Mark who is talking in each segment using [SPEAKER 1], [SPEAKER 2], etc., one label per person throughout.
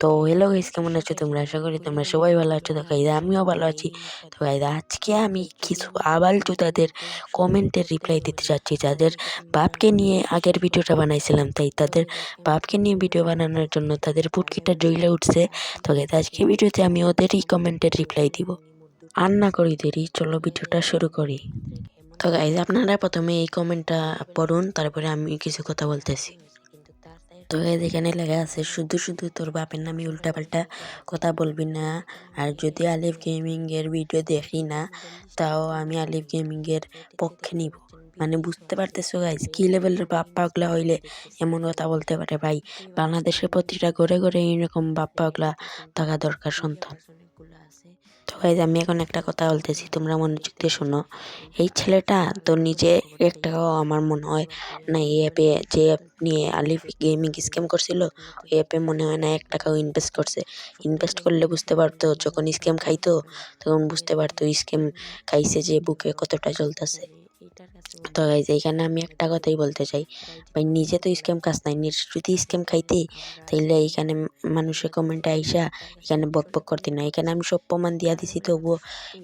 [SPEAKER 1] তো hello guys কেমন আছো তোমরা? আশা করি তোমরা সবাই ভালো আছো। তো গাইজ আমিও ভালো আছি। তো গাইজ আজকে আমি কিছু আবালচু তাদের কমেন্টের রিপ্লাই দিতে চাচ্ছি যাদের বাপকে নিয়ে আগের ভিডিওটা বানাইছিলাম, তাই তাদের বাপকে নিয়ে ভিডিও বানানোর জন্য তাদের পুটকিটা জ্বলে উঠছে। তো গাইজ আজকে ভিডিওতে আমি ওদেরই কমেন্টের রিপ্লাই দিব। আর না করি দেরি, চলো ভিডিওটা শুরু করি। তো গাইজ আপনারা প্রথমে এই কমেন্টটা পড়ুন, তারপরে আমি কিছু কথা বলতেছি। তো এখানে লেখা আছে, শুধু শুধু তোর বাপের নামে উল্টাপাল্টা কথা বলবি না। আর যদি আলিফ গেমিং এর ভিডিও দেখি না, তাও আমি আলিফ গেমিং এর পক্ষে নিব। মানে বুঝতে পারতেছো গাইজ কি লেভেলের বাপ পাগলা হইলে এমন কথা বলতে পারে? ভাই, বাংলাদেশের প্রতিটা ঘরে ঘরে এইরকম বাপ পাগলা থাকা দরকার, সন্তান। তো গাইজ আমি এখন একটা কথা বলতেছি, তোমরা মনোযোগ দিয়ে শোনো। এই ছেলেটা তো নিজে একটাও আমার মনে হয় না, এই অ্যাপে যে অ্যাপ নিয়ে আলিফ গেমিং স্ক্যাম করছিল, ওই অ্যাপে মনে হয় না এক টাকাও ইনভেস্ট করছে। ইনভেস্ট করলে বুঝতে পারতো, যখন স্ক্যাম খাইতো, তখন বুঝতে পারতো স্ক্যাম খাইছে যে বুকে কতটা চলতেছে। তো গাইজ এইখানে আমি একটা কথাই বলতে চাই। ভাই, নিজে তো স্ক্যাম কাজ নাই, নিজে যদি স্ক্যাম খাইতে, তাইলে এইখানে মানুষের কমেন্টে আইসা এখানে বক বক করতে না এখানে আমি সব প্রমাণ দিয়া দিছি, তবুও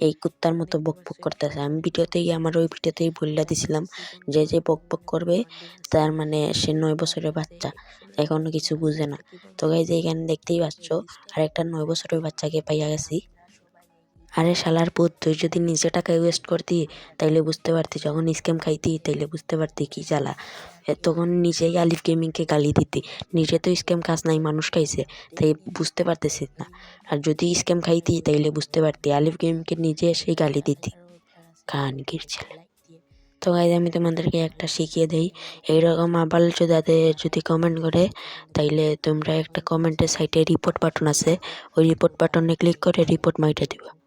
[SPEAKER 1] এই কুত্তার মতো বক বক করতেছে। আমি ভিডিওতেই, আমার ওই ভিডিওতেই বললা দিছিলাম, যে যে বক বক করবে, তার মানে সে নয় বছরের বাচ্চা, এখনও কিছু বুঝে না। তো গাইজ এইখানে দেখতেই পাচ্ছ আর একটা নয় বছরের বাচ্চাকে পাইয়া গেছি। আরে শালার পুত, তুই যদি নিজে টাকা ওয়েস্ট করতি, তাইলে বুঝতে পারতি যখন স্ক্যাম খাইতি, তাইলে বুঝতে পারতি কি জ্বালা। তখন নিজেই আলিফ গেমিংকে গালি দিতি। নিজে তো স্ক্যাম খাস নাই, মানুষ খাইছে, তাই বুঝতে পারতেছিস না। আর যদি স্ক্যাম খাইতি, তাইলে বুঝতে পারতি, আলিফ গেমিংকে নিজে এসেই গালি দিতি। কানকির ছেলে। তো গাইজ আমি তোমাদেরকে একটা শিখিয়ে দিই। এইরকম আবাল যাতে যদি কমেন্ট করে, তাইলে তোমরা একটা কমেন্টের সাইটে রিপোর্ট বাটন আছে। ওই রিপোর্ট বাটনে ক্লিক করে রিপোর্ট মাইটে দিবা।